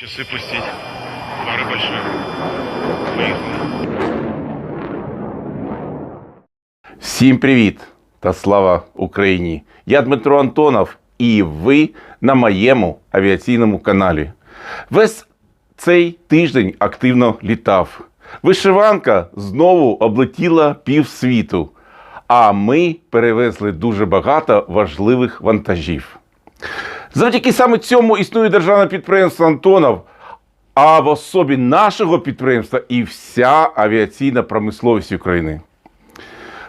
Часы пустить. Пара большая. Поехали. Всім привіт та слава Україні! Я Дмитро Антонов, і ви на моєму авіаційному каналі. Весь цей тиждень активно літав. Вишиванка знову облетіла півсвіту, а ми перевезли дуже багато важливих вантажів. Завдяки саме цьому існує державне підприємство Антонов, а в особі нашого підприємства і вся авіаційна промисловість України.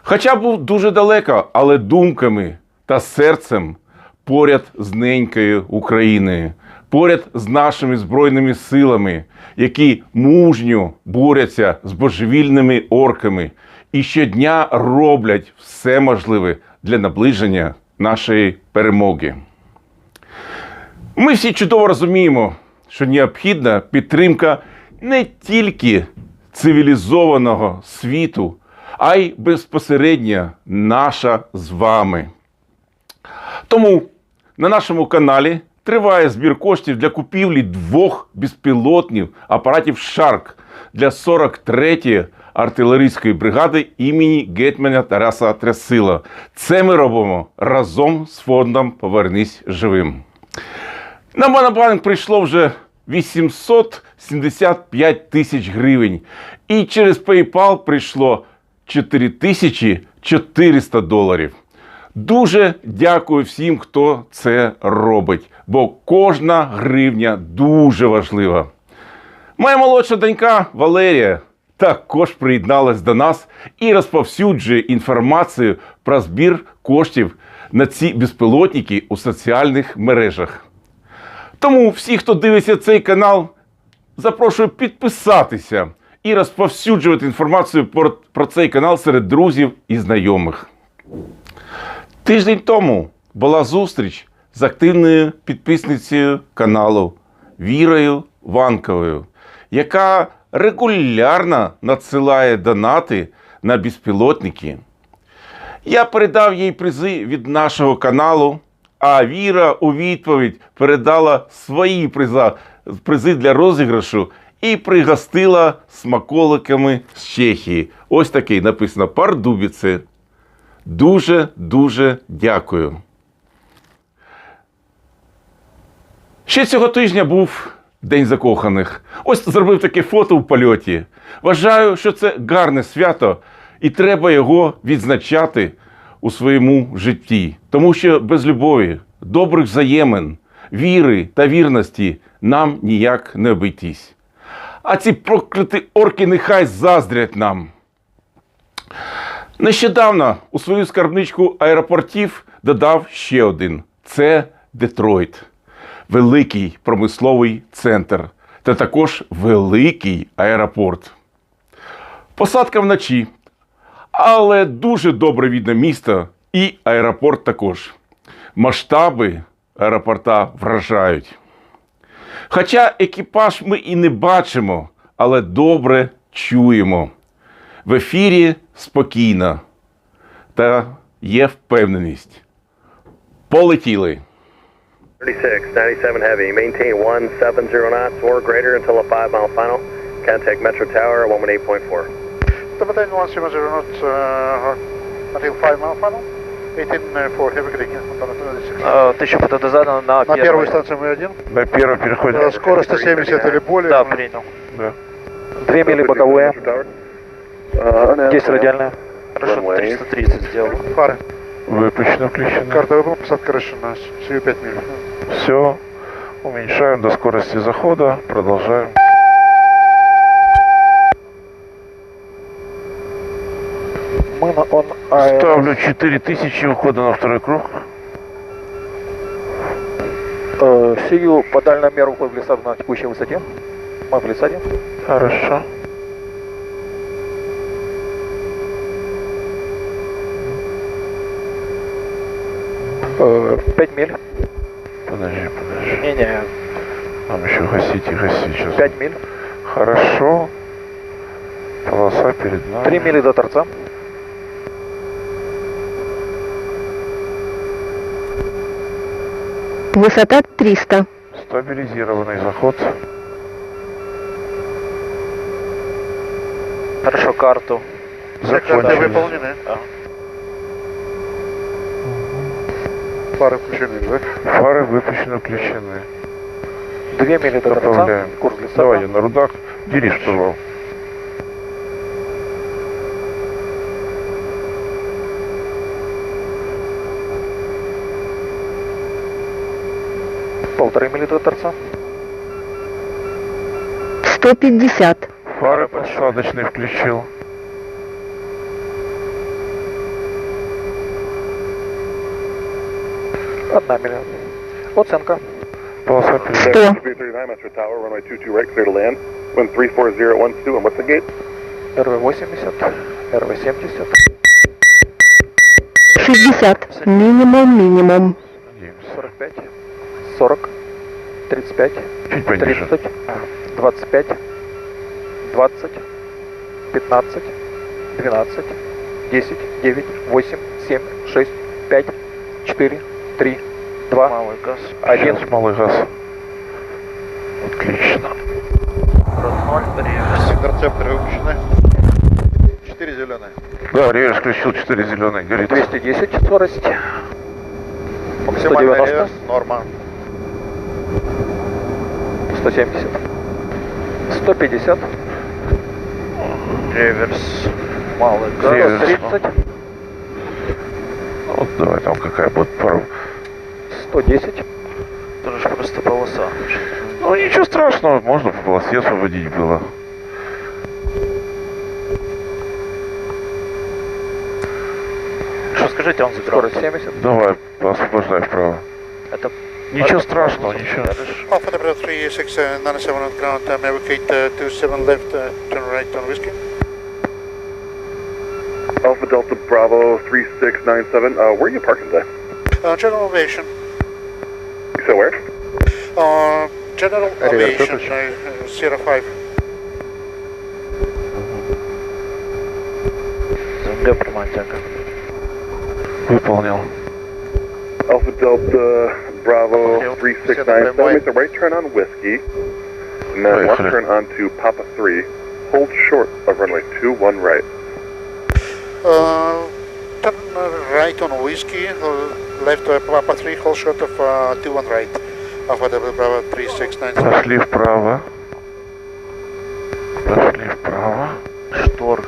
Хоча був дуже далеко, але думками та серцем поряд з ненькою Україною, поряд з нашими збройними силами, які мужньо борються з божевільними орками і щодня роблять все можливе для наближення нашої перемоги. Ми всі чудово розуміємо, що необхідна підтримка не тільки цивілізованого світу, а й безпосередньо наша з вами. Тому на нашому каналі триває збір коштів для купівлі двох безпілотних апаратів Шарк для 43-ї артилерійської бригади імені гетьмана Тараса Трясила. Це ми робимо разом з фондом Повернись живим. На Монобанк прийшло вже 875 тисяч гривень. І через PayPal прийшло 4400 доларів. Дуже дякую всім, хто це робить, бо кожна гривня дуже важлива. Моя молодша донька Валерія також приєдналась до нас і розповсюджує інформацію про збір коштів на ці безпілотники у соціальних мережах. Тому всі, хто дивиться цей канал, запрошую підписатися і розповсюджувати інформацію про, про цей канал серед друзів і знайомих. Тиждень тому була зустріч з активною підписницею каналу Вірою Ванковою, яка регулярно надсилає донати на безпілотники. Я передав їй призи від нашого каналу, а Віра у відповідь передала свої приза, призи для розіграшу і пригостила смаколиками з Чехії. Ось такий написано Пардубіце. Дуже дуже дякую. Ще цього тижня був День закоханих. Ось зробив таке фото в польоті. Вважаю, що це гарне свято, і треба його відзначати у своєму житті. Тому що без любові, добрих взаємин, віри та вірності нам ніяк не обійтись. А ці прокляті орки нехай заздрять нам. Нещодавно у свою скарбничку аеропортів додав ще один: це Детройт, великий промисловий центр та також великий аеропорт. Посадка вночі, але дуже добре видно місто і аеропорт також. Масштаби аеропорта вражають. Хоча екіпаж ми і не бачимо, але добре чуємо. В ефірі спокійно та є впевненість. Полетіли. 36, 97 heavy. Maintain 170 knots or greater until a 5 mile final. Contact Metro Tower 118.4. The battalion 170 knots uh, until 5 mile final. 18 uh, for heavy Creek, Montana 26. Э, Тысяча фото дозада на, На первую станцию мы один. На первый переход. Э, Скорость 170 или более. Да, принял. Да. Две мили боковые, Uh, 10 радиальная. Хорошо, Runway. 330 сделал. Фары. Выпущено, включено. Карта выбрана, посадка решена. Сию 5 миль. Все. Уменьшаем до скорости захода. Продолжаем. Мы на он аэро... Ставлю 4000 ухода на второй круг. Э, сию по дальномеру в лесах на текущей высоте. Мы в глиссаде. Хорошо. Э, 5 миль. Подожди, подожди. Не-не, Нам еще гасить и гасить сейчас. 5 миль. Хорошо. Полоса перед нами. 3 мили до торца. Высота 300. Стабилизированный заход. Хорошо, карту. Закончили. выполнены. Да. Фары включены, да? Фары выпущены, включены. Две мили до. Курс для Давай, я на рудах. Деришь, пожалуйста. Полторы до торца. 150. Фары посадочные включил. Одна миля. Оценка. Полоса перед. 100. 339 Metro Tower, runway 22 right, clear to land. Wind 340 at 1 2, and what's the gate? РВ-80. РВ-70. 60. Минимум, минимум. 45. 40. 35. Чуть пониже. 30. 25. 20. 15. 12. 10. 9. 8. 7. 6. 5. 4. 3. 2. Малый газ. 1. Сейчас малый газ. Отлично. Интерцепторы выпущены. Четыре зеленые. Да, реверс включил 4 зеленые, горит. 210 скорость. Максимальный 190. реверс, норма. 170. 150. Реверс. Малый газ. Реверс. 130. Вот давай там какая будет пару. 110. Это же просто полоса. Ну ничего страшного, можно по полосе освободить было. Что скажите, он забирал? Скорость 70. Давай, освобождай вправо. Это Ничего страшного, ничего. Alpha Delta 3697 on ground, um, navigate uh, 27 left, uh, turn right on whiskey. Alpha Delta Bravo 3697, uh, where are you parking today? Uh, general ovation. You said where? Uh, general Реверс ovation, выключен. uh, Sierra 5. ЗМГ прямая тяга. Выполнил. Alpha Delta Bravo Okay, 3697, prямой. make the right turn on Whiskey, and then left Поехали. turn onto Papa 3. Hold short of runway 21 right. Uh, turn uh, right on whiskey, uh, left uh, Papa 3, hold short of uh, 21 right. Alpha Delta Bravo 3697. Пошли вправо. Пошли вправо. Шторку.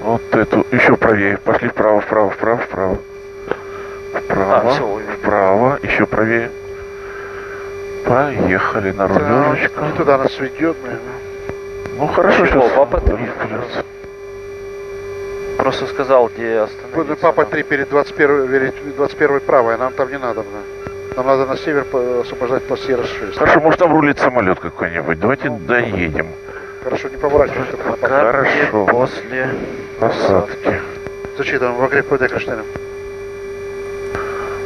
Вот эту. Еще правее. Пошли вправо, вправо, вправо, вправо. Вправо. А, всё, увидел. вправо. Еще правее. Поехали на рулежечку. Не туда нас ведет, мы. Ну хорошо, сейчас. папа три? разберётся. Просто сказал, где остановиться. Папа но- 3 перед 21, перед 21 правой, нам там не надо. Нам надо на север по- освобождать по Сьерра 6. Хорошо, может там рулит самолет какой-нибудь. Давайте доедем. Хорошо, не поворачивай. только на папа. Карте Хорошо. после... Посадки. Зачитываем, в ПД Кронштейном.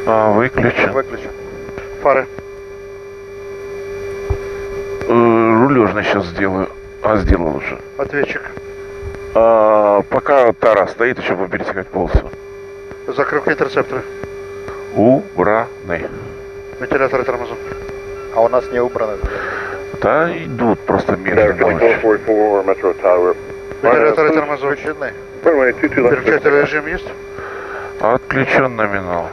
А, выключен. Выключен. Фары. Э, рулежный сейчас сделаю. А, сделал уже. Ответчик. А, пока Тара стоит, еще будем пересекать полосу. Закрыл интерцепторы. Убраны. Вентиляторы тормозов. А у нас не убрано. Да, идут просто медленно очень. 44 Metro Tower. Вентиляторы 22 left. Переключатель режим есть? Отключен номинал.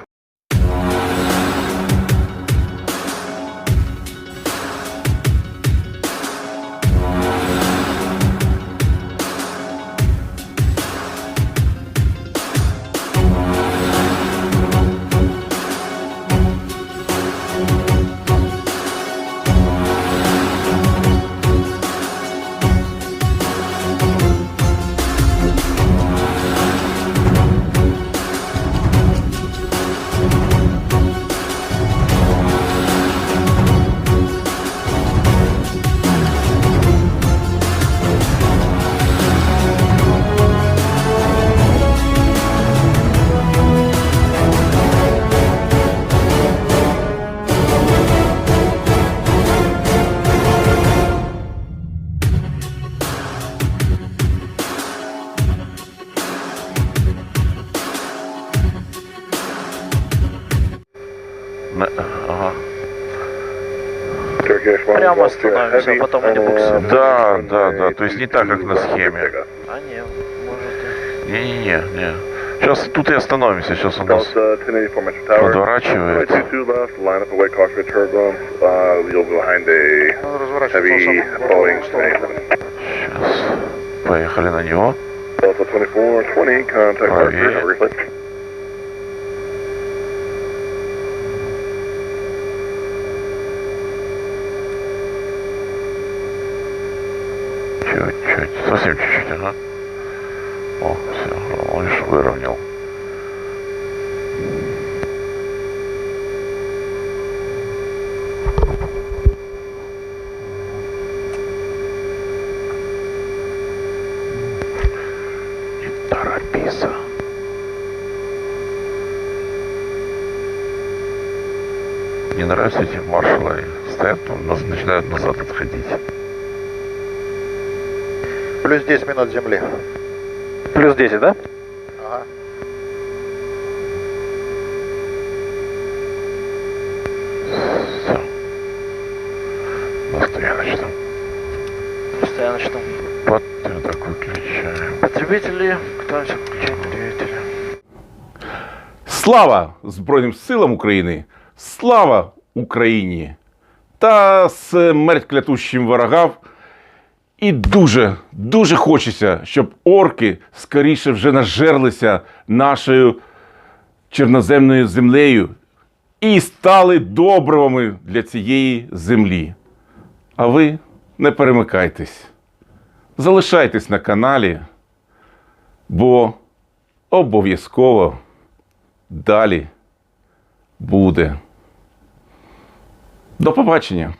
Остановимся, а потом они буксируют. Да, да, да, то есть не так, как на схеме. А не, может Не-не-не, не. Сейчас тут и остановимся, сейчас у нас Delta 1084 Metro Tower. поворачивает. 22 Совсем чуть-чуть, ага. О, все, он лишь выровнял. Не нравятся эти маршалы. Стоят, там, наз- начинают назад отходить. Плюс 10 минут земли. Плюс 10, да? Ага. Все. На стояночном. Постоянно что? Вот так выключаем. Потребители, кто-нибудь включает двигатели. Слава Збройним силам України! Слава Україні! Та смерть клятущим ворогам. І дуже, дуже хочеться, щоб орки скоріше вже нажерлися нашою чорноземною землею і стали добривами для цієї землі. А ви не перемикайтесь. Залишайтесь на каналі, бо обов'язково далі буде. До побачення!